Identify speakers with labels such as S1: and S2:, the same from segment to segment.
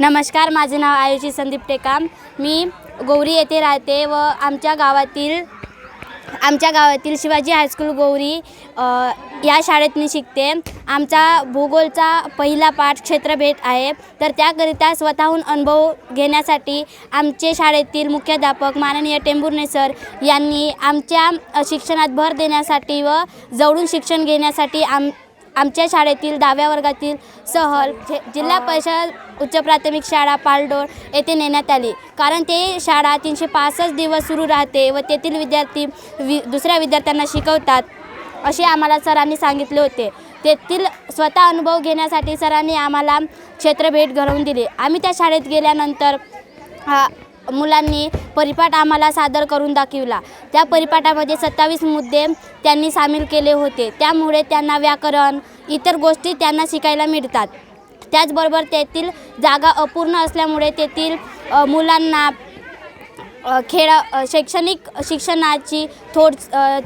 S1: नमस्कार माझे नाव आयुषी संदीप टेकाम. मी गौरी येथे राहते व आमच्या गावातील आमच्या गावातील शिवाजी हायस्कूल गौरी या शाळेत मी शिकते. आमचा भूगोलचा पहिला पाठ क्षेत्रभेट आहे. तर त्याकरिता स्वतःहून अनुभव घेण्यासाठी आमचे शाळेतील मुख्याध्यापक माननीय टेंभुर्णे सर यांनी आमच्या शिक्षणात भर देण्यासाठी व जवळून शिक्षण घेण्यासाठी आम आमच्या शाळेतील दहाव्या वर्गातील सहल जिल्हा परिषद उच्च प्राथमिक शाळा पालडोळ येथे नेण्यात आली. कारण ते शाळा तीनशे पासष्ट दिवस सुरू राहते व तेथील विद्यार्थी वि दुसऱ्या विद्यार्थ्यांना शिकवतात असे आम्हाला सरांनी सांगितले होते. तेथील स्वतः अनुभव घेण्यासाठी सरांनी आम्हाला क्षेत्रभेट घडवून दिली. आम्ही त्या शाळेत गेल्यानंतर हा मुलांनी परिपाठ आम्हाला सादर करून दाखविला. त्या परिपाठामध्ये सत्तावीस मुद्दे त्यांनी सामील केले होते. त्यामुळे त्यांना व्याकरण इतर गोष्टी त्यांना शिकायला मिळतात. त्याचबरोबर तेथील जागा अपूर्ण असल्यामुळे तेथील मुलांना खेळ शैक्षणिक शिक्षणाची थोड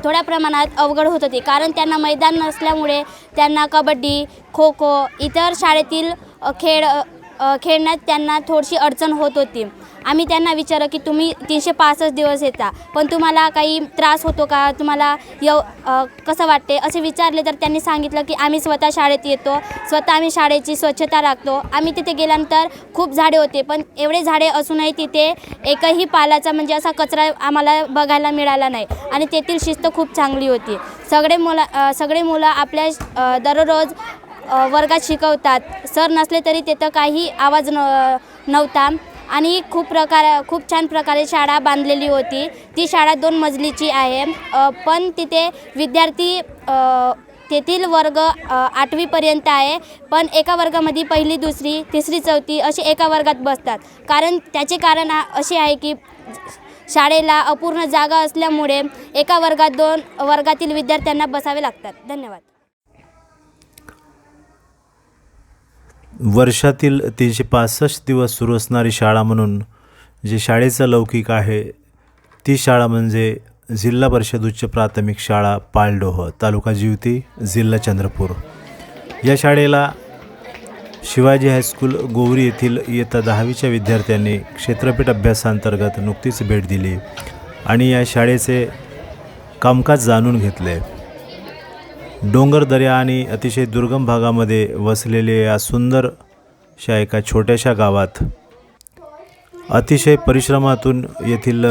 S1: थोड्या प्रमाणात अवघड होत होती. कारण त्यांना मैदान नसल्यामुळे त्यांना कबड्डी खो खो इतर शाळेतील खेळ खेळण्यात त्यांना थोडीशी अडचण होत होती. आम्ही त्यांना विचारलं की तुम्ही तीनशे पासष्ट दिवस येता पण तुम्हाला काही त्रास होतो का? तुम्हाला यव कसं वाटते असे विचारले तर त्यांनी सांगितलं की आम्ही स्वतः शाळेत येतो स्वतः आम्ही शाळेची स्वच्छता राखतो. आम्ही तिथे गेल्यानंतर खूप झाडे होते पण एवढे झाडे असूनही तिथे एकही पालाचा म्हणजे असा कचरा आम्हाला बघायला मिळाला नाही आणि तेथील शिस्त खूप चांगली होती. सगळे मुलं सगळे मुलं आपल्या दररोज वर्गात शिकवतात. सर नसले तरी तिथं काही आवाज न नव्हता. आणि खूप प्रकार खूप छान प्रकारे शाळा बांधलेली होती. ती शाळा दोन मजलीची आहे. पण तिथे विद्यार्थी तेथील वर्ग आठवीपर्यंत आहे. पण एका वर्गामध्ये पहिली दुसरी तिसरी चौथी असे एका वर्गात बसतात. कारण त्याचे कारण असे आहे की शाळेला अपूर्ण जागा असल्यामुळे एका वर्गात दोन वर्गातील विद्यार्थ्यांना बसावे लागतात. धन्यवाद.
S2: वर्षातील तीनशे पासष्ट दिवस सुरू असणारी शाळा म्हणून जे शाळेचं लौकिक आहे ती शाळा म्हणजे जिल्हा परिषद उच्च प्राथमिक शाळा पालडोह तालुका जिवती जिल्हा चंद्रपूर. या शाळेला शिवाजी हायस्कूल गोवरी येथील इयत्ता दहावीच्या विद्यार्थ्यांनी क्षेत्रपीठ अभ्यासांतर्गत नुकतीच भेट दिली आणि या शाळेचे कामकाज जाणून घेतले. डोंगर दऱ्या आणि अतिशय दुर्गम भागामध्ये वसलेले या सुंदर अशा एका छोट्याशा गावात अतिशय परिश्रमातून येथील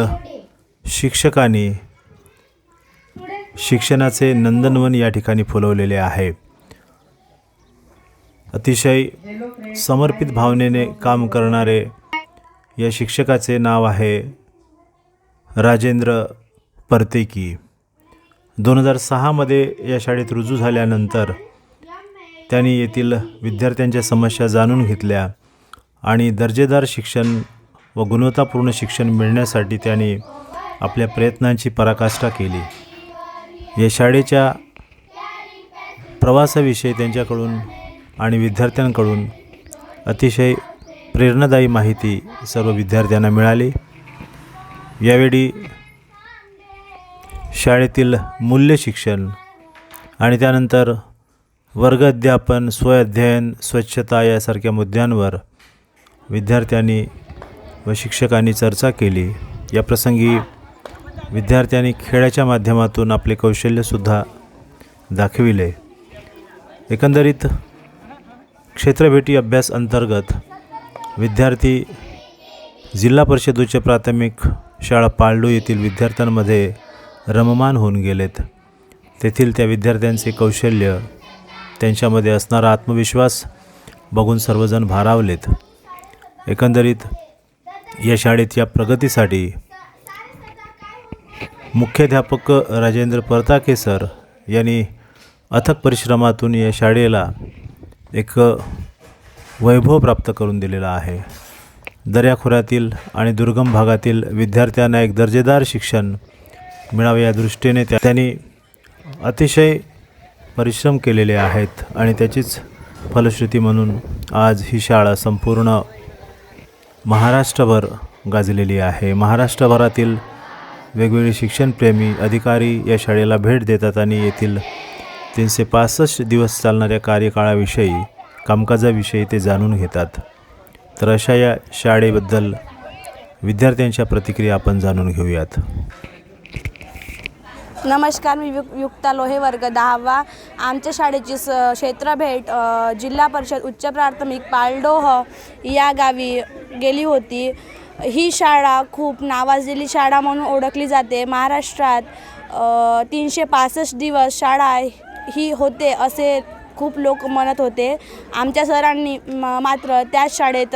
S2: शिक्षकांनी शिक्षणाचे नंदनवन या ठिकाणी फुलवलेले आहे. अतिशय समर्पित भावनेने काम करणारे या शिक्षकाचे नाव आहे राजेंद्र परतेकी. दोन हजार सहामध्ये या शाळेत रुजू झाल्यानंतर त्यांनी येथील विद्यार्थ्यांच्या समस्या जाणून घेतल्या आणि दर्जेदार शिक्षण व गुणवत्तापूर्ण शिक्षण मिळण्यासाठी त्यांनी आपल्या प्रयत्नांची पराकाष्ठा केली. या शाळेच्या प्रवासाविषयी त्यांच्याकडून आणि विद्यार्थ्यांकडून अतिशय प्रेरणादायी माहिती सर्व विद्यार्थ्यांना मिळाली. यावेळी शाळेतील मूल्य शिक्षण आणि त्यानंतर वर्ग अध्यापन स्वअध्ययन स्वच्छता यासारख्या मुद्द्यांवर विद्यार्थ्यांनी व शिक्षकांनी चर्चा केली. या प्रसंगी विद्यार्थ्यांनी खेळाच्या माध्यमातून आपले कौशल्यसुद्धा दाखविले. एकंदरीत क्षेत्रभेटी अभ्यास अंतर्गत विद्यार्थी जिल्हा परिषदेचे प्राथमिक शाळा पाळडू येथील विद्यार्थ्यांमध्ये रममान होऊन गेलेत. तेथील त्या विद्यार्थ्यांचे कौशल्य त्यांच्यामध्ये असणारा आत्मविश्वास बघून सर्वजण भारावलेत. एकंदरीत या शाळेत या प्रगतीसाठी मुख्याध्यापक राजेंद्र परताके सर यांनी अथक परिश्रमातून या शाळेला एक वैभव प्राप्त करून दिलेला आहे. दर्याखोऱ्यातील आणि दुर्गम भागातील विद्यार्थ्यांना एक दर्जेदार शिक्षण मिळावे या दृष्टीने त्या त्यांनी अतिशय परिश्रम केलेले आहेत आणि त्याचीच फलश्रुती म्हणून आज ही शाळा संपूर्ण महाराष्ट्रभर गाजलेली आहे. महाराष्ट्रभरातील वेगवेगळे शिक्षणप्रेमी अधिकारी या शाळेला भेट देतात आणि येथील तीनशे पासष्ट दिवस चालणाऱ्या कार्यकाळाविषयी कामकाजाविषयी ते जाणून घेतात. तर अशा या शाळेबद्दल विद्यार्थ्यांच्या प्रतिक्रिया आपण जाणून घेऊयात.
S3: नमस्कार मी युक युक्ता लोहे वर्ग दहावा. आमच्या शाळेची स क्षेत्रभेट भेट जिल्हा परिषद उच्च प्राथमिक पालडोह या गावी गेली होती. ही शाळा खूप नावाजलेली शाळा म्हणून ओळखली जाते. महाराष्ट्रात तीनशे पासष्ट दिवस शाळा ही होते असे खूप लोक म्हणत होते. आमच्या सरांनी म मात्र त्याच शाळेत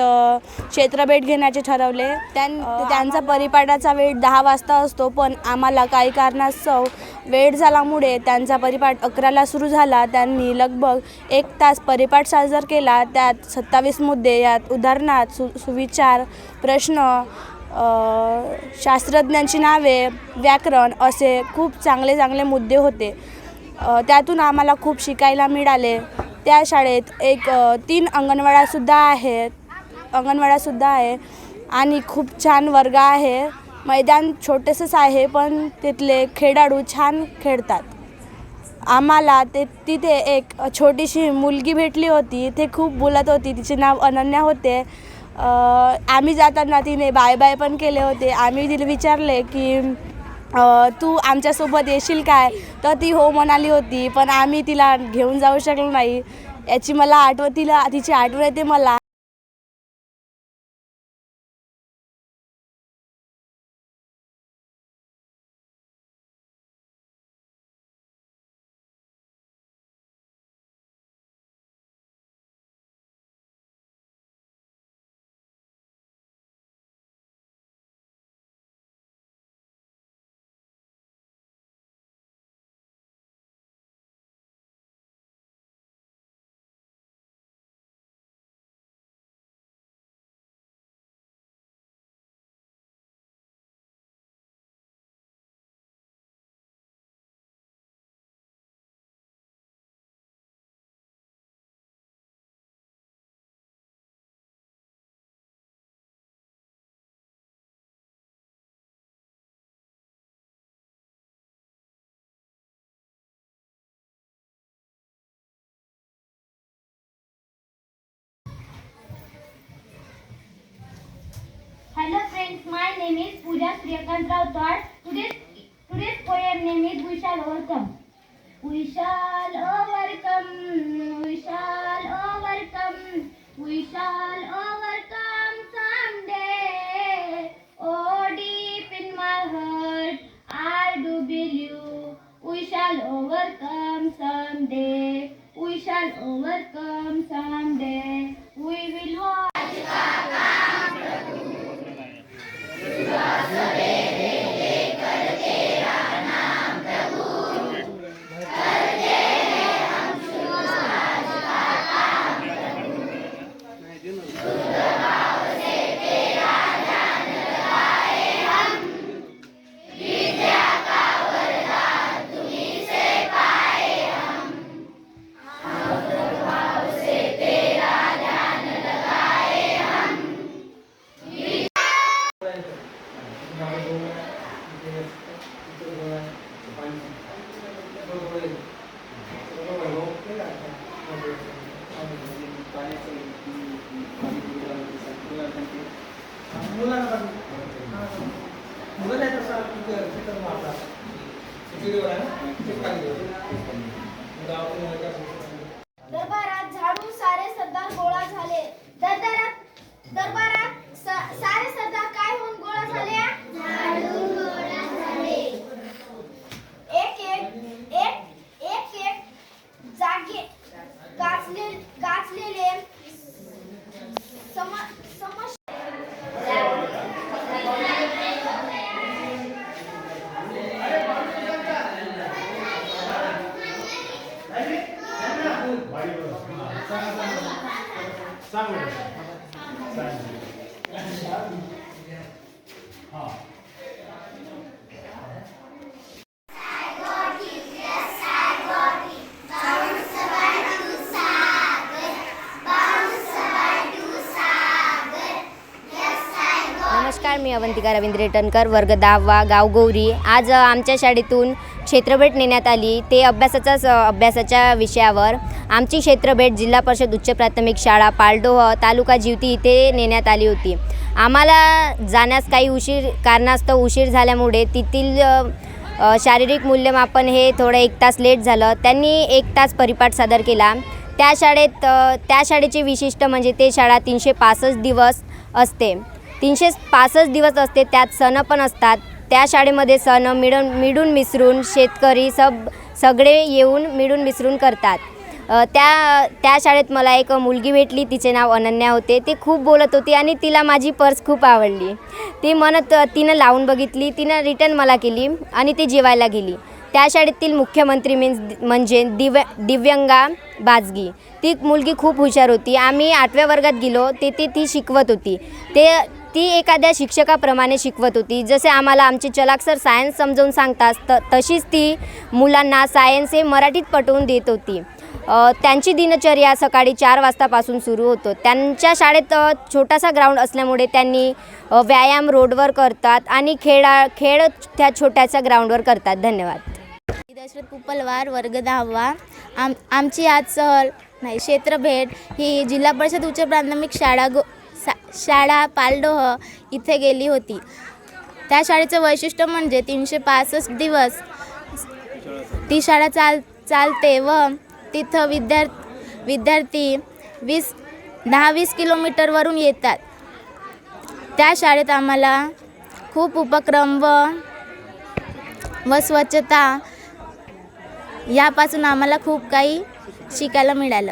S3: क्षेत्रभेट घेण्याचे ठरवले. त्यां त्यांचा परिपाठाचा वेळ दहा वाजता असतो पण आम्हाला काही कारणास्तव वेळ झाल्यामुळे त्यांचा परिपाठ अकराला सुरू झाला. त्यांनी लगभग एक तास परिपाठ सादर केला. त्यात सत्तावीस मुद्दे यात उदाहरणार्थ सु सुविचार प्रश्न शास्त्रज्ञांची नावे व्याकरण असे खूप चांगले चांगले मुद्दे होते. त्यातून आम्हाला खूप शिकायला मिळाले. त्या शाळेत एक तीन अंगणवाड्यासुद्धा आहेत. अंगणवाड्यासुद्धा आहे. आणि खूप छान वर्ग आहे. मैदान छोटेसंच आहे पण तिथले खेळाडू छान खेळतात. आम्हाला ते तिथे एक छोटीशी मुलगी भेटली होती. ते खूप बोलत होती. तिचे नाव अनन्या होते. आम्ही जाताना तिने बाय बाय पण केले होते. आम्ही तिला विचारले की तू आमच्यासोबत येशील काय? तर ती हो म्हणाली होती पण आम्ही तिला घेऊन जाऊ शकलो नाही. याची मला आठवण तिला तिची आठवण येते मला.
S4: Friends, my name is Pooja Priyakant Rautwar. Today's, today's poem name is We Shall Overcome. We shall overcome, we shall overcome,
S5: दरबारात सारे सरदार काय होऊन गोळा झाले झाडून गोळा झाले एक एक एक एक एक जागे गाचले गाचलेले सम समश
S1: नमस्कार मी अवंतिका रवींद्र रेटणकर वर्ग दहावा गावगौरी. आज आमच्या शाळेतून
S6: क्षेत्रभेट नेण्यात आली. ते अभ्यासाचाच अभ्यासाच्या विषयावर. आमची क्षेत्रभेट जिल्हा परिषद उच्च प्राथमिक शाळा पालडोह तालुका जिवती इथे नेण्यात आली होती. आम्हाला जाण्यास काही उशीर कारणास्तव उशीर झाल्यामुळे तेथील शारीरिक मूल्यमापन हे थोडं एक तास लेट झालं. त्यांनी एक तास परिपाठ सादर केला. त्या शाळेत त्या शाळेचे विशिष्ट म्हणजे ते शाळा तीनशे पासष्ट दिवस असते. तीनशे पासष्ट दिवस असते त्यात सण पण असतात. त्या शाळेमध्ये सण मिळून मिळून मिसळून शेतकरी सब सगळे येऊन मिळून मिसळून करतात. त्या त्या शाळेत मला एक मुलगी भेटली तिचे नाव अनन्या होते. ती खूप बोलत होती आणि तिला माझी पर्स खूप आवडली. ती म्हणत तिनं लावून बघितली तिनं रिटर्न मला केली आणि ती जेवायला गेली. त्या शाळेतील मुख्यमंत्री मीन्स म्हणजे दिव्य दिव्यांगा बाजगी. ती मुलगी खूप हुशार होती. आम्ही आठव्या वर्गात गेलो तेथे ती शिकवत होती. ते ती एखाद्या शिक्षकाप्रमाणे शिकवत होती. जसे आम्हाला आमचे चलाक सर सायन्स समजावून सांगतात त तशीच ती मुलांना सायन्स हे मराठीत पटवून देत होती. त्यांची दिनचर्या सकाळी चार वाजतापासून सुरू होतो. त्यांच्या शाळेत छोटासा ग्राउंड असल्यामुळे त्यांनी व्यायाम रोडवर करतात आणि खेळा खेळ त्या छोट्याशा ग्राउंडवर करतात. धन्यवाद.
S5: दशरथ पुपलवार वर्ग दहावा. आम आमची आज सहल नाही क्षेत्रभेट ही जिल्हा परिषद उच्च प्राथमिक शाळा गो सा शाळा पालडोह इथे गेली होती. त्या शाळेचं वैशिष्ट्य म्हणजे तीनशे पासष्ट दिवस ती शाळा चाल चालते व तिथं विद्यार् विद्यार्थी वीस दहा वीस किलोमीटरवरून येतात. त्या शाळेत आम्हाला खूप उपक्रम व व स्वच्छता यापासून आम्हाला खूप काही शिकायला मिळालं.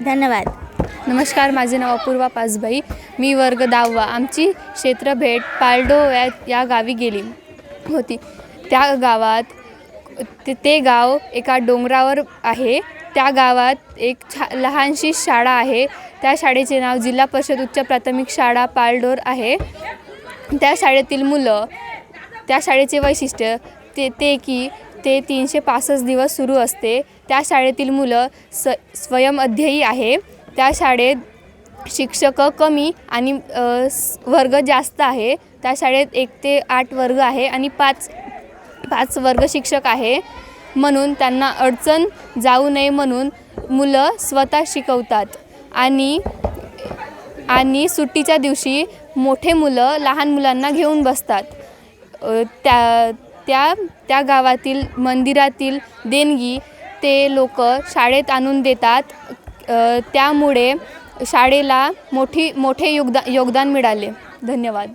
S5: धन्यवाद.
S7: नमस्कार माझे नाव अपूर्वा पासबाई. मी वर्ग दहावा. आमची क्षेत्रभेट पालडो या या गावी गेली होती. त्या गावात ते ते गाव एका डोंगरावर आहे. त्या गावात एक छा लहानशी शाळा आहे. त्या शाळेचे नाव जिल्हा परिषद उच्च प्राथमिक शाळा पालडोर आहे. त्या शाळेतील मुलं त्या शाळेचे वैशिष्ट्य ते ते की ते तीनशे पासष्ट दिवस सुरू असते. त्या शाळेतील मुलं स स्वयंअध्ययी आहे. त्या शाळेत शिक्षक कमी आणि वर्ग जास्त आहे. त्या शाळेत एक ते आठ वर्ग आहे आणि पाच पाच वर्ग शिक्षक आहे म्हणून त्यांना अडचण जाऊ नये म्हणून मुलं स्वतः शिकवतात. आणि आणि सुट्टीच्या दिवशी मोठे मुलं लहान मुलांना घेऊन बसतात. त्या त्या त्या गावातील मंदिरातील देणगी ते लोक शाळेत आणून देतात. त्यामुळे शाळेला मोठी मोठे योगदा योगदान मिळाले. धन्यवाद.